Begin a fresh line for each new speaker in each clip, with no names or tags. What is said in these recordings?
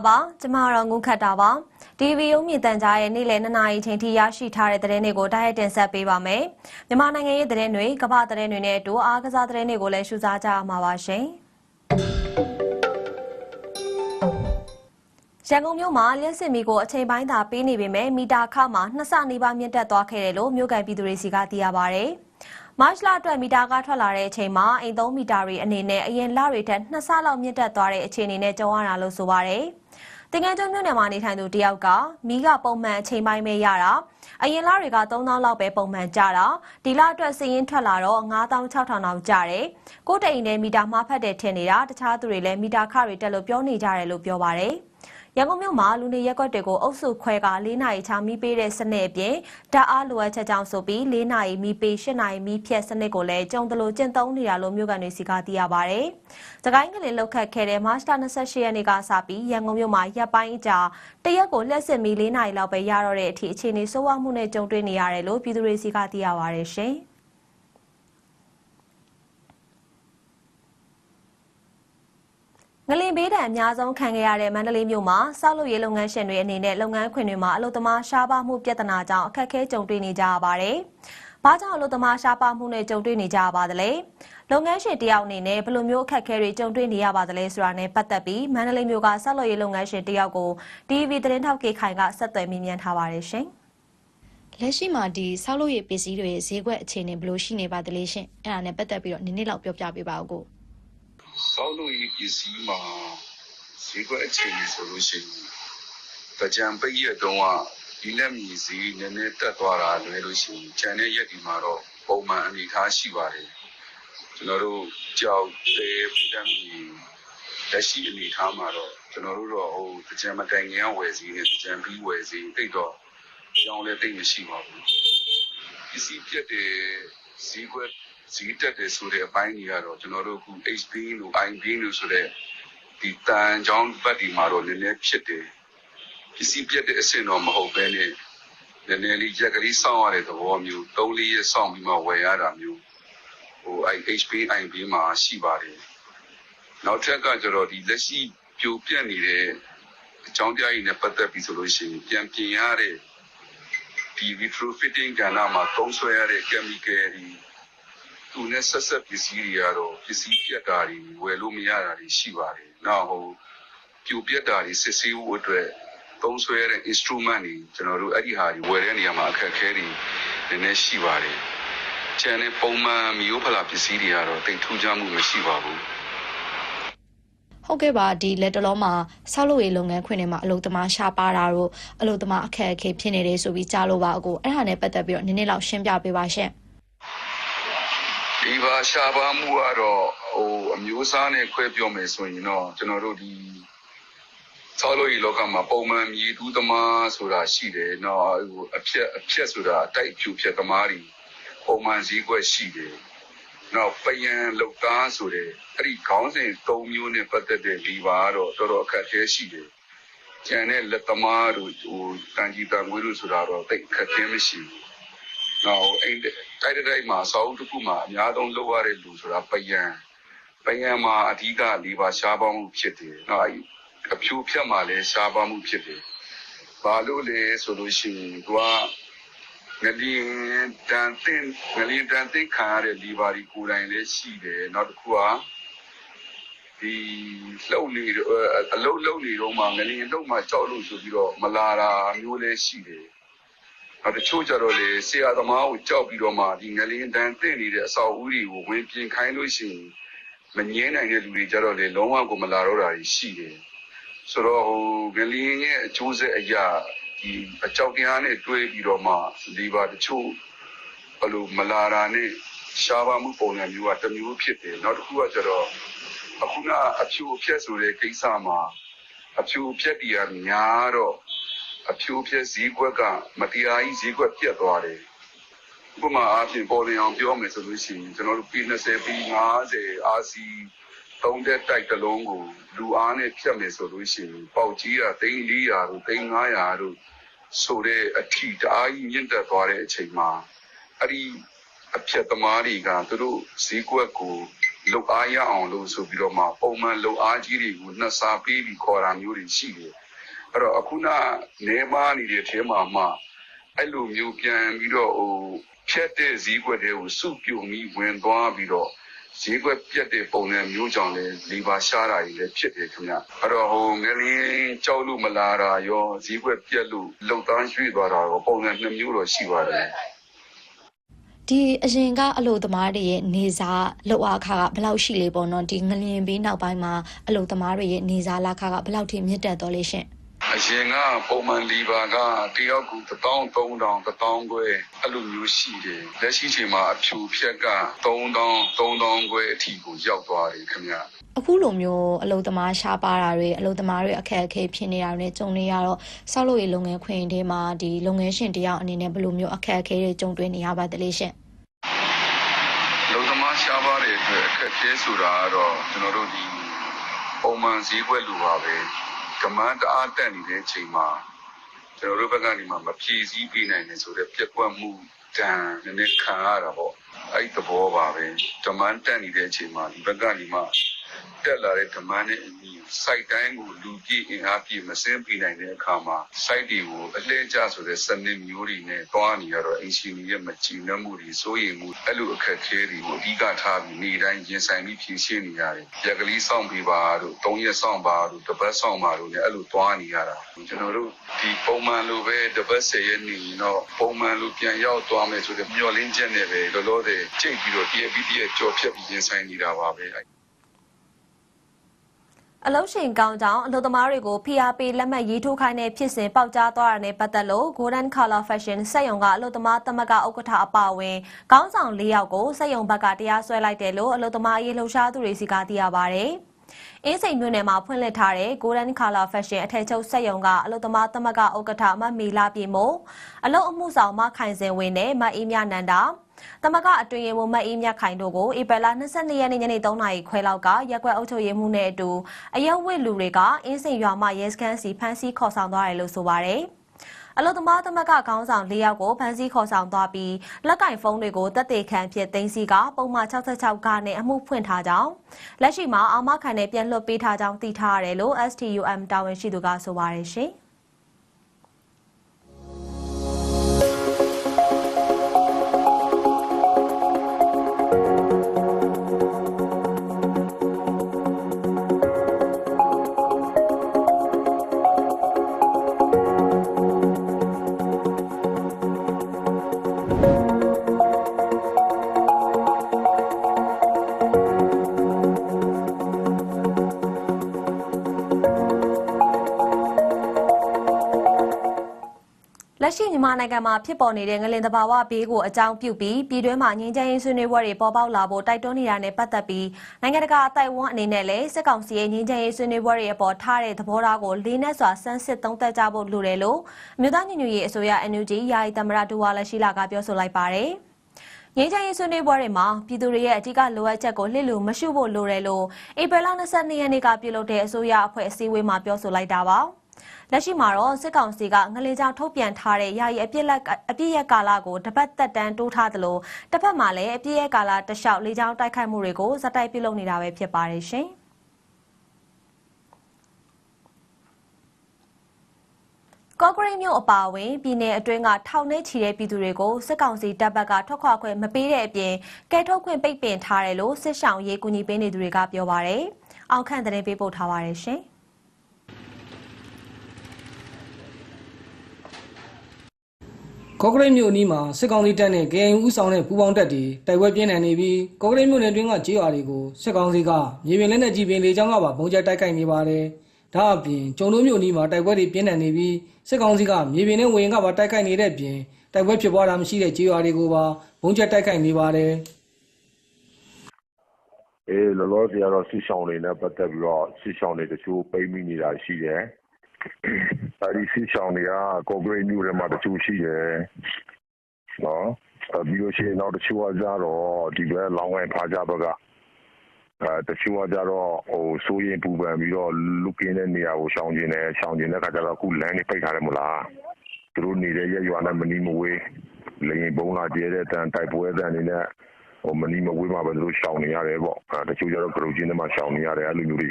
င်္ဂလာပါကျမကတော့ငုခတ်တာပါ TV ရုံးမြင့်တန်ကြားရဲ့နေ့လယ်2နာရီချိန်ထိရရှိထားတဲ့သတင်းတွေကိုတိုက်ရိုက်တင်ဆက်ပေးပါမယ်မြန်မာနိုင်ငံရဲ့သတင်းတွေကမ္ဘာသတင်းတွေနဲ့အတူအားကစားသတင်းတွေကိုလည်းရှုစားကြရမှာပါရှင်ရန်ကုန်မြို့မှာလျှက်စစ်မီကိုအချိန်ပိုင်းသာပေးနေပေမဲ့မီတာခမှာနှစ်ဆနီးပါးမြင့်တက်သွားခဲ့တယ်လို့မြို့ကန်ပြည်သူတွေစီကသိရပါဗျ။မတ်လအတွက်မီတာကထွက်လာတဲ့အချိန်မှာအိမ်သုံးမီတာတွေအနေနဲ့အရင်လတွေထက်နှစ်ဆလောက်မြင့်တက်သွားတဲ့အခြေအနေနဲ့ကြုံရတာလို့ဆိုပါဗျ။ တင်ငန်းကျွန်းမြို့နယ်မှာနေထိုင်သူတယောက်ကမီးကပုံမှန်အချိန်ပိုင်းပဲရတာအရင်လတွေက3000လောက်ပဲပုံမှန်ကြတာဒီလအတွက်စည်ရင်ထွက်လာတော့9600လောက်ကြတယ်ကိုယ်တိုင်နဲ့မီတာမှားဖတ်တယ်ထင်နေတာတခြားသူတွေလည်းမီတာခတွေတက်လို့ပြောနေကြတယ်လို့ပြောပါတယ်။ ရန်ကုန်မြို့မှာလူနေရက်ကွက်တွေကိုအုပ်စုခွဲက၄နာရီချမီးပေးတဲ့စနစ်အပြင်ဓာတ်အားလိုအပ်ချက်ကြောင့်ဆိုပြီး၄နာရီမီးပေး၈နာရီမီးဖြတ်စနစ်ကိုလည်းကြုံတလို့ကျင့်သုံးနေတာလို့မြို့ကန်တွေစီကသိရပါဗျ။စကိုင်းကလေးလောက်ခတ်ခဲ့တဲ့မတ်လ28ရက်နေ့ကစပြီးရန်ကုန်မြို့မှာရပ်ပိုင်းအကြာတရက်ကိုလက်စစ်မီး၄နာရီလောက်ပဲရတော့တဲ့အထိအခြေအနေဆိုးဝါးမှုနဲ့ကြုံတွေ့နေရတယ်လို့ပြည်သူတွေစီကသိရပါဗျရှင်။ ငလင်ဘေးဒဏ်အများဆုံးခံခဲ့ရတဲ့မန္တလေးမြို့မှာဆောက်လုပ်ရေးလုပ်ငန်းရှင်တွေအနေနဲ့လုပ်ငန်းခွင်တွေမှာအလုပ်သမားရှားပါမှုပြဿနာကြောင့်အခက်အခဲကြုံတွေ့နေကြရပါတယ်။ဘာကြောင့်အလုပ်သမားရှားပါမှုနဲ့ကြုံတွေ့နေကြရပါသလဲ။လုပ်ငန်းရှင်တယောက်အနေနဲ့ဘယ်လိုမျိုးအခက်အခဲတွေကြုံတွေ့နေရပါသလဲဆိုတာနဲ့ပတ်သက်ပြီးမန္တလေးမြို့ကဆောက်လုပ်ရေးလုပ်ငန်းရှင်တယောက်ကို TV သတင်းထောက်ကေခိုင်ကဆက်သွယ်မြင်မြန်ထားပါတယ်ရှင်။
လက်ရှိမှာဒီဆောက်လုပ်ရေးပစ္စည်းတွေဈေးကွက်အခြေအနေဘယ်လိုရှိနေပါသလဲရှင်။အဲ့ဒါနဲ့ပတ်သက်ပြီးတော့နည်းနည်းလောက်ပြောပြပေးပါဦးကို။
ဆောက်လုပ်ရေးပစ္စည်းမှာဈေးကွက်အခြေအနေဆိုလို့ရှိရင်ကြံပိတ်ရတုံးကဒီလက်မြည်ဈေးနည်းနည်းတက်သွားတာလွယ်လို့ရှိရင်ခြံတဲ့ရက်ဒီမှာတော့ပုံမှန်အနေထားရှိပါတယ်ကျွန်တော်တို့ကြောက်သေးလက်မြည်လက်ရှိအနေထားမှာတော့ကျွန်တော်တို့တော့ဟိုကြံမတိုင်ငယ်ဝယ်စီးနဲ့ကြံပြီးဝယ်စီးတိတ်တော့ကြောင်းလည်းတိတ်မရှိပါဘူးပစ္စည်းပြတ်တဲ့ဈေးကွက် ဈေးတက်တယ်ဆိုတဲ့အပိုင်းကြီးကတော့ကျွန်တော်တို့အခု HB လို့ IB လို့ဆိုတဲ့ဒီတန်ချောင်းဘက်ဒီမှာတော့နည်းနည်းဖြစ်တယ်ပစ္စည်းပြတ်တဲ့အဆင့်တော့မဟုတ်ဘဲနဲ့နည်းနည်းလေးရက်ကလေးစောင့်ရတဲ့သဘောမျိုး၃၄ရက်စောင့်ပြီးမှဝယ်ရတာမျိုးဟိုအဲ HB IB မှာရှိပါတယ်နောက်ထပ်ကကျတော့ဒီလက်ရှိပြိုပြက်နေတဲ့အကြောင်းတရားကြီးနဲ့ပတ်သက်ပြီးဆိုလို့ရှိရင်ပြန်ပြင်ရတဲ့ဒီ retrofitting ကဏ္ဍမှာသုံးစွဲရတဲ့ chemical တွေ သူနဲ့ဆက်ဆက်ပစ္စည်းတွေကတော့ပစ္စည်းပြတ်တာတွေဝယ်လို့မရတာတွေရှိပါတယ်။နောက်ဟိုပြူပြတ်တာတွေစစ်ဆေးဖို့အတွက်သုံးဆွဲတဲ့ instrument တွေကျွန်တော်တို့အဲ့ဒီဟာတွေဝယ်တဲ့နေရာမှာအခက်အခဲတွေနည်းနည်းရှိပါတယ်။ကျန်တဲ့ပုံမှန်မျိုးဖလာပစ္စည်းတွေကတော့တိတ်ထူးခြားမှုမရှိပါဘူး။
ဟုတ်ကဲ့ပါဒီလက်တလုံးမှာဆောက်လုပ်ရေးလုပ်ငန်းခွင်တွေမှာအလုပ်သမားရှားပါတာတို့အလုပ်သမားအခက်အခဲဖြစ်နေတယ်ဆိုပြီးကြားလို့ပါအကိုအဲ့ဒါနဲ့ပတ်သက်ပြီးတော့နည်းနည်းလောက်ရှင်းပြပေးပါရှင့်
ဒီပါရှားပါမှုကတော့ဟိုအမျိုးအစားနဲ့ခွဲပြောမယ်ဆိုရင်တော့ကျွန်တော်တို့ဒီဆောက်လို့ရလောကမှာပုံမှန်မြေတူးသမားဆိုတာရှိတယ်။နော်ဟိုအဖြက်အဖြက်ဆိုတာအတိုက်ဖြူဖြက်သမားတွေပုံမှန်စည်းကွက်ရှိတယ်။နောက်ပယံလောက်သားဆိုတဲ့အဲ့ဒီခေါင်းစဉ်၃မျိုးနဲ့ပတ်သက်တဲ့ဒီပါကတော့တော်တော်အခက်အခဲရှိတယ်။ကျန်တဲ့လက်သမားတို့ဟိုတန်ကြီးတန်ငွေတို့ဆိုတာတော့တိတ်အခက်အခဲမရှိဘူး။ နောက်အိမ်တိုက်တိုက်မှာစောက်တစ်ခုမှာအများဆုံးလုပ်ရတဲ့လူဆိုတာပယံပယံမှာအဓိကလေးပါရှားပေါင်းမှုဖြစ်တယ်။နောက်အဖြူဖြတ်မှာလည်းရှားပေါင်းမှုဖြစ်တယ်။ဘာလို့လဲဆိုလို့ရှိရင်သူကငလျင်တန်တင်ငလျင်တန်တင်ခံရတဲ့လီဘာဒီကိုယ်တိုင်လည်းရှိတယ်။နောက်တစ်ခုကဒီလှုပ်နေအလုံးလုံးနေတော့မှငလျင်လုံးမှကြောက်လို့ဆိုပြီးတော့မလာတာမျိုးလည်းရှိတယ်။နောက် တချို့ကြတော့လေဆရာသမားကိုကြောက်ပြီးတော့မှဒီငလင်းတန်းတင့်နေတဲ့အဆောက်အဦတွေကိုဝင်ပြင်ခိုင်းလို့ရှိရင်မငင်းနိုင်တဲ့လူတွေကြတော့လေလုံးဝကိုမလာတော့တာရှိတယ်ဆိုတော့ဟိုငလင်းရဲ့အကျိုးဆက်အရာဒီအကြောက်တရားနဲ့တွဲပြီးတော့မှဒီပါတချို့ဘလို့မလာတာနဲ့ရှားပါမှုပုံစံမျိုးကတစ်မျိုးဖြစ်တယ်နောက်တစ်ခုကကျတော့အခုကအဖြူအဖြက်ဆိုတဲ့ကိစ္စမှာအဖြူအဖြက်တရားများတော့ အဖြိုးဖြဲဈေးကွက်ကမတရားကြီးဈေးကွက်ပြတ်သွားတယ်ဥပမာအားဖြင့်ပေါ်လင်အောင်ပြောမယ်ဆိုလို့ရှိရင်ကျွန်တော်တို့ P20 P50 RC သုံးတဲ့တိုက်တလုံးကိုလူအားနဲ့ဖြတ်မယ်ဆိုလို့ရှိရင်ပေါက်ကြီးတာ300တို့300တို့ဆိုတဲ့အထီတအားကြီးမြင့်တက်သွားတဲ့အချိန်မှာအဲ့ဒီအဖြတ်သမားတွေကသူတို့ဈေးကွက်ကိုလုတ်အားရအောင်လို့ဆိုပြီးတော့မှပုံမှန်လုတ်အားကြီးတွေကိုနှစ်စားပေးပြီးခေါ်တာမျိုးတွေရှိတယ် အဲ့တော့အခုကနေပါနေတဲ့ထဲမှာမှအဲ့လိုမျိုးပြန်ပြီးတော့ဟိုဖြတ်တဲ့ဈေးကွက်တွေကိုစုပြုံပြီးဝင်သွားပြီးတော့ဈေးကွက်ပြတ်တဲ့ပုံစံမျိုးကြောင့်လည်းလီဘာရှားတာတွေလည်းဖြစ်တယ်ခင်ဗျအဲ့တော့ဟိုငလင်းကြောက်လို့မလာတာရောဈေးကွက်ပြတ်လို့လှုပ်သားရွှေ့သွားတာရောပုံစံနှစ်မျိုးတော့ရှိပါတယ်
ဒီအရင်ကအလုပ်သမားတွေရဲ့နေစားလောက်အားခါကဘယ်လောက်ရှိလေပေါ့နော်ဒီငလျင်ပြီးနောက်ပိုင်းမှာအလုပ်သမားတွေရဲ့နေစားလာခါကဘယ်လောက်ထိမြင့်တက်တော့လဲရှင်
အ ရင်ကပုံမှန်လီဘာကတယောက်ကူ1300 1000ခွဲအဲ့လိုမျိုးရှိတယ်လက်ရှိချိန်မှာအဖြူဖြက်က3000 3000ခွဲအထိကိုရောက်သွားတယ်ခင်ဗျ
အခုလိုမျိုးအလုပ်သမားရှားပါတာတွေအလုပ်သမားတွေအခက်အခဲဖြစ်နေတာတွေနဲ့ကြုံနေရတော့ဆောက်လုပ်ရေးလုပ်ငန်းခွင်တွေမှာဒီလုပ်ငန်းရှင်တယောက်အနေနဲ့ဘယ်လိုမျိုးအခက်အခဲတွေကြုံတွေ့နေရပါသလဲရှင်
လုံသမားရှားပါတဲ့အတွက်အခက်အခဲဆိုတာကတော့ကျွန်တော်တို့ဒီပုံမှန်ဈေးကွက်လိုပါပဲ ကမန်းတအားတက်နေတဲ့အချိန်မှာကျွန်တော်တို့ဘက်ကနေမှမဖြည့်ဆည်းပေးနိုင်တယ်ဆိုတော့ပြက်ကွက်မှုတန်နည်းနည်းခံရတာပေါ့အဲ့ဒီသဘောပါပဲကမန်းတက်နေတဲ့အချိန်မှာဒီဘက်ကနေမှ တက်လာတဲ့ကမန်းနဲ့အညီ site တိုင်းကိုလူပြည့်အင်အားပြည့်မစင်းပြနိုင်တဲ့အခါမှာ site တွေကိုအလှည့်ကျဆိုတဲ့စနစ်မျိုးတွေနဲ့တွားနေရတော့အင်ရှင်ရဲ့မကြည်နှံ့မှုတွေစိုးရိမ်မှုအဲ့လိုအခက်အခဲတွေကိုအဓိကထားပြီးနေ့တိုင်းရင်ဆိုင်ပြီးဖြေရှင်းနေရတယ်။ရက်ကလေးစောင့်ပေးပါတို့၃ရက်စောင့်ပါတို့တစ်ပတ်စောင့်ပါတို့လည်းအဲ့လိုတွားနေရတာ။ကျွန်တော်တို့ဒီပုံမှန်လိုပဲတစ်ပတ်၁၀ရက်နေရင်တော့ပုံမှန်လိုပြန်ရောက်သွားမယ်ဆိုတဲ့မျှော်လင့်ချက်နဲ့ပဲလောလောဆယ်ကြိတ်ပြီးတော့တရပြီးတရကြော်ဖြတ်ပြီးရင်ဆိုင်နေတာပါပဲ။
အလုရှင်ကောင်းကြောင့်အလုပ်သမားတွေကို PRP လက်မှတ်ရေးထိုးခိုင်းတဲ့ဖြစ်စဉ်ပေါက်ကြားသွားတာနဲ့ပတ်သက်လို့ Golden Color Fashion စက်ရုံကအလုပ်သမားသမဂ္ဂဥက္ကဋ္ဌအပါအဝင်ခေါင်းဆောင်၄ယောက်ကိုစက်ရုံဘက်ကတရားစွဲလိုက်တယ်လို့အလုပ်သမားအရေးလှုပ်ရှားသူတွေစီကသိရပါဗျ။အင်းစိန်မြို့နယ်မှာဖွင့်လှစ်ထားတဲ့ Golden Color Fashion အထည်ချုပ်စက်ရုံကအလုပ်သမားသမဂ္ဂဥက္ကဋ္ဌမမီလာပြေမို့အလုပ်အမှုဆောင်မခိုင်စင်ဝင်းနဲ့မအေးမြနန္ဒာ သမဂအတွင်ရင်မမတ်အေးမြတ်ခိုင်တို့ကိုဧပြီလ22ရက်နေ့ညနေ3နာရီခွဲလောက်ကရက်ကွက်အုပ်ချုပ်ရေးမှုနဲ့အတူအရက်ဝစ်လူတွေကအင်းစိန်ရွာမှရဲစခန်းစီဖမ်းဆီးခေါ်ဆောင်သွားတယ်လို့ဆိုပါတယ်။အလုသမားသမဂခေါင်းဆောင်၄ယောက်ကိုဖမ်းဆီးခေါ်ဆောင်သွားပြီးလက်ကင်ဖုန်းတွေကိုတပ်တေခံဖြစ်သိမ်းဆီးကပုံမှန်66ကနဲ့အမှုဖွင့်ထားကြောင်းလက်ရှိမှာအာမခံနဲ့ပြန်လွှတ်ပေးထားကြောင်းသိထားရတယ်လို့ STUM တာဝန်ရှိသူကဆိုပါတယ်ရှင်။ လက်ရှိမြန်မာနိုင်ငံမှာဖြစ်ပေါ်နေတဲ့ငလင်သဘာဝဘေးကိုအကြောင်းပြုပြီးပြည်တွင်းမှာငြိမ်းချမ်းရေးဆွေးနွေးပွဲတွေပေါ်ပေါက်လာဖို့တိုက်တွန်းနေတာနဲ့ပတ်သက်ပြီးနိုင်ငံတကာအတိုက်အဝန်းအနေနဲ့လည်းစစ်ကောင်စီရဲ့ငြိမ်းချမ်းရေးဆွေးနွေးပွဲတွေအပေါ်ထားတဲ့သဘောထားကိုလေးနက်စွာစမ်းစစ်သုံးသပ်ကြဖို့လိုတယ်လို့အမျိုးသားညီညွတ်ရေးအစိုးရ NUG ယာယီသမ္မတဒူဝါလက်ရှိလာကပြောဆိုလိုက်ပါတယ်။ငြိမ်းချမ်းရေးဆွေးနွေးပွဲတွေမှာပြည်သူတွေရဲ့အဓိကလိုအပ်ချက်ကိုလှစ်လူမရှုဖို့လိုတယ်လို့ဧပြီလ22ရက်နေ့ကပြုလုပ်တဲ့အစိုးရအဖွဲ့အစည်းအဝေးမှာပြောဆိုလိုက်တာပါ။ လက်ရှိမှာတော့စစ်ကောင်စီကငလေကြောင်ထုတ်ပြန်ထားတဲ့ယာယီအပြစ်လက်အပြစ်ရက်ကာလကိုတစ်ပတ်သက်တမ်းတိုးထားသလိုတစ်ဖက်မှာလည်းအပြစ်ရက်ကာလတလျှောက်လေကြောင်တိုက်ခိုက်မှုတွေကိုဇက်တိုက်ပြုလုပ်နေတာပဲဖြစ်ပါတယ်ရှင်။ကော့ဂရိတ်မြို့အပါအဝင်ပြည်내အတွင်းကထောင်ထဲချီတဲ့ပြည်သူတွေကိုစစ်ကောင်စီတပ်ဘက်ကထွက်ခွာခွင့်မပေးတဲ့အပြင်ကဲထုတ်ခွင့်ပိတ်ပင်ထားတယ်လို့စစ်ဆောင်ရေးကူညီပေးနေသူတွေကပြောပါရယ်။အောင်ခန့်တဲ့ပေးပို့ထားပါရယ်ရှင်။
ကော့ကရိတ်မြို့အနီးမှာစစ်ကောင်စီတပ်နဲ့ KNU ဦးဆောင်တဲ့ပူးပေါင်းတပ်တွေတိုက်ပွဲပြင်းထန်နေပြီးကော့ကရိတ်မြို့နယ်တွင်းကကြေးရွာတွေကိုစစ်ကောင်စီကမြေပြင်လက်နက်ကြီးပင်လေကြောင်းကပါပုံကျတိုက်ခိုက်နေပါတယ်။ဒါအပြင်ကျုံတို့မြို့အနီးမှာတိုက်ပွဲတွေပြင်းထန်နေပြီးစစ်ကောင်စီကမြေပြင်နဲ့ဝေရင်ကပါတိုက်ခိုက်နေတဲ့အပြင်တိုက်ပွဲဖြစ်ပွားတာမရှိတဲ့ကြေးရွာတွေကိုပါပုံကျတိုက်ခိုက်နေပါတယ်။
အေးလောလောဆယ်ကတော့ဆီဆောင်တွေနဲ့ပတ်သက်ပြီးတော့ဆီဆောင်တွေတချို့ပိတ်မိနေတာရှိတယ်။ အဲဒီဆီဆောင်တွေကကော့ဂရိတ်မြို့ထဲမှာတချို့ရှိတယ်။နော်အဲပြီးလို့ရှိရင်နောက်တချို့ကကြတော့ဒီဘက်လောင်းဝိုင်ဖားကြဘက်ကအဲတချို့ကကြတော့ဟိုစိုးရင်ပူပန်ပြီးတော့လူကင်းတဲ့နေရာကိုရှောင်ကျင်တယ်ရှောင်ကျင်တဲ့ခါကျတော့အခုလမ်းတွေပိတ်ထားတယ်မို့လားသူတို့နေတဲ့ရက်ရွာနဲ့မနီးမဝေးလေရင်ဘုံလာကျဲတဲ့တန်တိုက်ပွဲတန်နေနဲ့ဟိုမနီမဝေးမှာပဲလို့ရှောင်နေရတယ်ပေါ့အဲတချို့ကျတော့ကရုတ်ချင်းတွေမှာရှောင်နေရတယ်အဲ့လိုမျိုးတွေ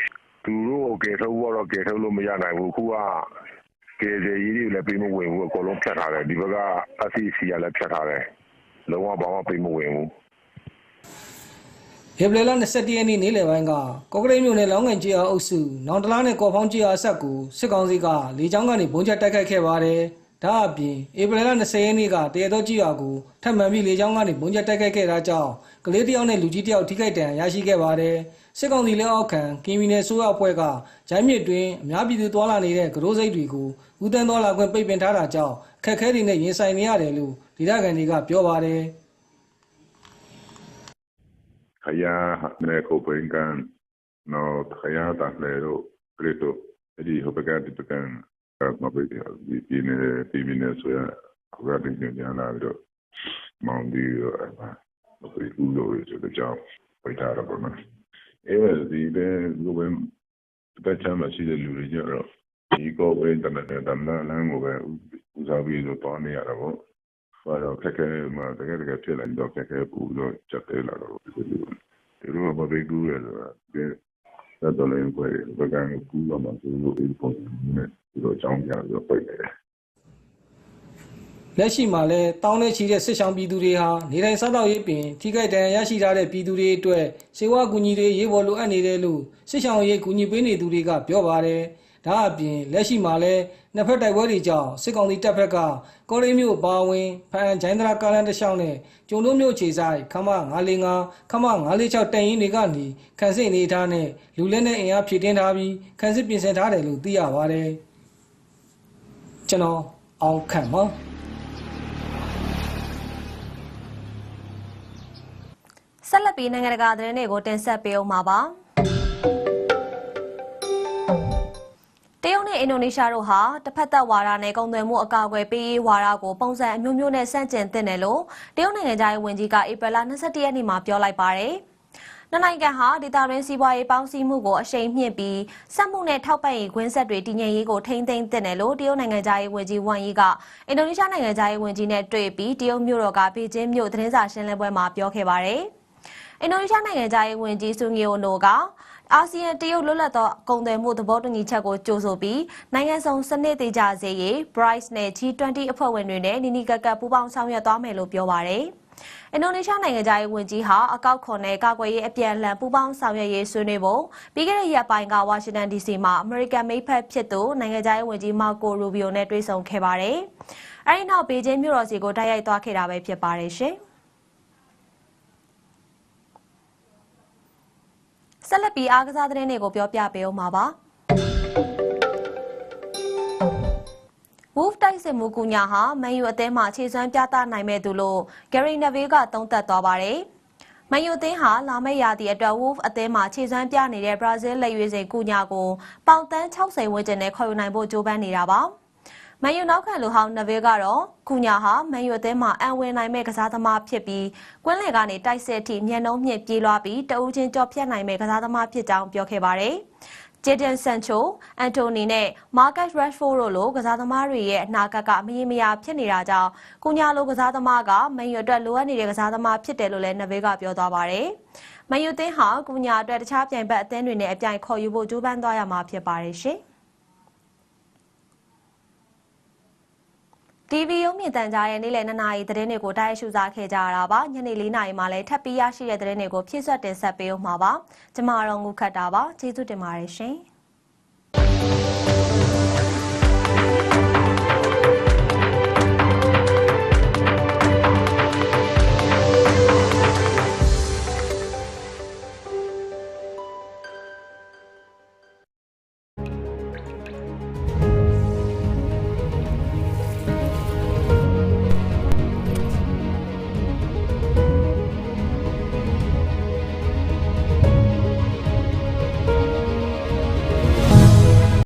သူတို့ကယ်ထုတ်ဖို့တော့ကယ်ထုတ်လို့မရနိုင်ဘူးခုကကယ်ဆယ်ရေးတွေလည်းပေးမဝင်ဘူးအကုန်လုံးဖြတ်ထားတယ်ဒီဘက်က FCC ကလည်းဖြတ်ထားတယ်လုံးဝဘာမှပေးမဝင်ဘူး
ဧပြီလ21ရက်နေ့နေ့လယ်ပိုင်းကကော့ကရိတ်မြို့နယ်လောင်းငန်ကြီးအားအုပ်စုနောင်တလားနဲ့ကော်ဖောင်းကြီးအားဆက်ကိုစစ်ကောင်စီကလေကြောင်းကနေဘုံချက်တိုက်ခိုက်ခဲ့ပါတယ်။ဒါအပြင်ဧပြီလ20ရက်နေ့ကတရတော်ကြီးအားကိုထပ်မံပြီးလေကြောင်းကနေဘုံချက်တိုက်ခိုက်ခဲ့တာကြောင့်ကလေးတစ်ယောက်နဲ့လူကြီးတစ်ယောက်ထိခိုက်ဒဏ်ရာရရှိခဲ့ပါတယ်။ စစ်ကောင်စီလက်အောက်ခံကင်းမီနယ်ဆိုးရအဖွဲ့ကဂျိုင်းမြစ်တွင်အများပြည်သူတွာလာနေတဲ့ကရိုးစိတ်တွေကိုဦးတန်းသွားလာခွင့်ပိတ်ပင်ထားတာကြောင့်ခက်ခဲတွေနဲ့ရင်ဆိုင်နေရတယ်လို့ဒေသခံတွေကပြောပါတယ်။
ခရယာနဲ့ကိုပိန်ကန်နော်ခရယာတာလေတော့ကရတော့ဒီဟိုပကတိပကန်မပိဒီဒီနေဒီမီနေဆိုရဟိုကတင်ကြလာပြီးတော့မောင်ဒီရောအဲ့ဒါမပိဘူးလို့ဆိုတော့ကြောင့်ပိထားတော့ပေါ့နော် အဲ့ဒါဒီပဲလိုပဲတချမ်းမရှိတဲ့လူတွေကြတော့ဒီကိုပဲတမန်တမန်လမ်းကိုပဲဦးစားပြီးတော့တောင်းနေရတာပေါ့ဘာတော့ခက်ခဲမှာတကယ်တကယ်ဖြစ်လာတော့ခက်ခဲပူတော့ချက်သေးလာတော့ဒီလိုဒီလိုမပိဘူးရဆိုတာဒီတော့လည်းကိုယ်ဘက်ကကူးရမှာဆိုလို့ဒီပုံနဲ့ဒီလိုအကြောင်းပြပြီးတော့ပိတ်နေတယ်
လက်ရှိမှာလည်းတောင်းနဲ့ချီတဲ့စစ်ဆောင်ပြည်သူတွေဟာနေတိုင်းစားတော့ရေးပင်ထိခိုက်ဒဏ်ရာရရှိထားတဲ့ပြည်သူတွေအတွက်စေဝါကူညီတွေရေးပေါ်လိုအပ်နေတယ်လို့စစ်ဆောင်ရေးကူညီပေးနေသူတွေကပြောပါတယ်။ဒါအပြင်လက်ရှိမှာလည်းနှစ်ဖက်တိုက်ပွဲတွေကြောင့်စစ်ကောင်စီတပ်ဖက်ကကော်လေးမျိုးပါဝင်ဖန်ဂျိုင်းဒရာကာလန်တလျှောက်နဲ့ကျုံတို့မျိုးခြေဆိုင်ခမ945ခမ946တန်ရင်တွေကနေခန်းစစ်နေထားနဲ့လူလက်နဲ့အင်အားဖြည့်တင်းထားပြီးခန်းစစ်ပြင်ဆင်ထားတယ်လို့သိရပါတယ်။ကျွန်တော်အောင်ခန့်ပါ
ဆက်လက်ပြီးနိုင်ငံတကာသတင်းတွေကိုတင်ဆက်ပေးအောင်ပါပါတရုတ်နဲ့အင်ဒိုနီးရှားတို့ဟာတစ်ဖက်သက်ဝါဒနဲ့ကုန်သွယ်မှုအကာအကွယ်ပေးရေးဝါဒကိုပုံစံအမျိုးမျိုးနဲ့ဆန့်ကျင်သင့်တယ်လို့တရုတ်နိုင်ငံသားရေးဝန်ကြီးကဧပြီလ22ရက်နေ့မှာပြောလိုက်ပါတယ်။နှစ်နိုင်ငံဟာဒေသတွင်းစီးပွားရေးပေါင်းစည်းမှုကိုအရှိန်မြှင့်ပြီးစက်မှုနဲ့ထောက်ပံ့ရေးခွင့်ဆက်တွေတည်ငြိမ်ရေးကိုထိန်းသိမ်းသင့်တယ်လို့တရုတ်နိုင်ငံသားရေးဝန်ကြီးဝမ်ယီကအင်ဒိုနီးရှားနိုင်ငံသားရေးဝန်ကြီးနဲ့တွေ့ပြီးတရုတ်မြို့တော်ကဘေကျင်းမြို့သတင်းစာရှင်းလင်းပွဲမှာပြောခဲ့ပါတယ်။ အင်ဒိုနီးရှားနိုင်ငံသားရေးဝန်ကြီးဆူငီယိုနိုကအာဆီယံတရုတ်လွတ်လပ်သောကုန်သွယ်မှုသဘောတူညီချက်ကိုကြိုဆိုပြီးနိုင်ငံဆောင်စနစ်တည်ကြစေရေး BRICS နဲ့ G20 အဖွဲ့ဝင်တွေနဲ့နီနီကပ်ကပ်ပူးပေါင်းဆောင်ရွက်သွားမယ်လို့ပြောပါရယ်အင်ဒိုနီးရှားနိုင်ငံသားရေးဝန်ကြီးဟာအကောက်ခွန်နဲ့ကာကွယ်ရေးအပြန်အလှန်ပူးပေါင်းဆောင်ရွက်ရေးဆွေးနွေးဖို့ပြီးခဲ့တဲ့ရက်ပိုင်းကဝါရှင်တန် DC မှာအမေရိကန်မိတ်ဖက်ဖြစ်သူနိုင်ငံသားရေးဝန်ကြီးမာကိုရူဘီယိုနဲ့တွေ့ဆုံခဲ့ပါတယ်။အဲဒီနောက်ဘေကျင်းမြို့တော်စီကိုတိုက်ရိုက်သွားခဲ့တာပဲဖြစ်ပါတယ်ရှင်။ ဆက်လက်ပြီးအားကစားသတင်းတွေကိုပြောပြပေးအောင်ပါပါ။ Wolf တိုက်စစ်မှုကူညာဟာမန်ယူအသင်းမှာခြေစွမ်းပြသနိုင်မဲ့သူလို့ Gary Neville ကသုံးသပ်သွားပါတယ်။မန်ယူအသင်းဟာလာမယ့်ရာသီအတွက် Wolf အသင်းမှာခြေစွမ်းပြနေတဲ့ဘရာဇီးလက်ရွေးစင်ကူညာကိုပေါင်တန်း60ဝန်းကျင်နဲ့ခေါ်ယူနိုင်ဖို့ကြိုးပမ်းနေတာပါ။ မန်ယူနောက်ခံလူဟောင်းနဗီကတော့ကူညာဟာမန်ယူအသင်းမှာအံဝင်နိုင်မဲ့ကစားသမားဖြစ်ပြီးကွင်းလယ်ကနေတိုက်စစ်အထိမျက်နှုံးမြင့်ပြေးလွှားပြီးတဦးချင်းကြော်ဖြတ်နိုင်မဲ့ကစားသမားဖြစ်ကြောင်းပြောခဲ့ပါတယ်။ဂျေဒန်ဆန်ချိုအန်တိုနီနဲ့မာကတ်ရက်ဖို့တို့လိုကစားသမားတွေရဲ့အနာဂတ်ကမရေမရာဖြစ်နေတာကြောင့်ကူညာလိုကစားသမားကမန်ယူအတွက်လိုအပ်နေတဲ့ကစားသမားဖြစ်တယ်လို့လည်းနဗေးကပြောသွားပါတယ်။မန်ယူသင်းဟာကူညာအတွက်တခြားပြိုင်ဘက်အသင်းတွေနဲ့အပြိုင်ခေါ်ယူဖို့ကြိုးပမ်းသွားရမှာဖြစ်ပါတယ်ရှင်။ TV ရုံးမြင့်တန်ကြားရဲ့နေ့လယ်2နာရီသတင်းတွေကိုတိုက်ရိုက်ရှုစားခဲ့ကြရတာပါညနေ4နာရီမှာလည်းထပ်ပြီးရရှိတဲ့သတင်းတွေကိုဖြည့်ဆွတ်တင်ဆက်ပေးဦးမှာပါကျမတော်ငုခတ်တာပါကျေးဇူးတင်ပါတယ်ရှင်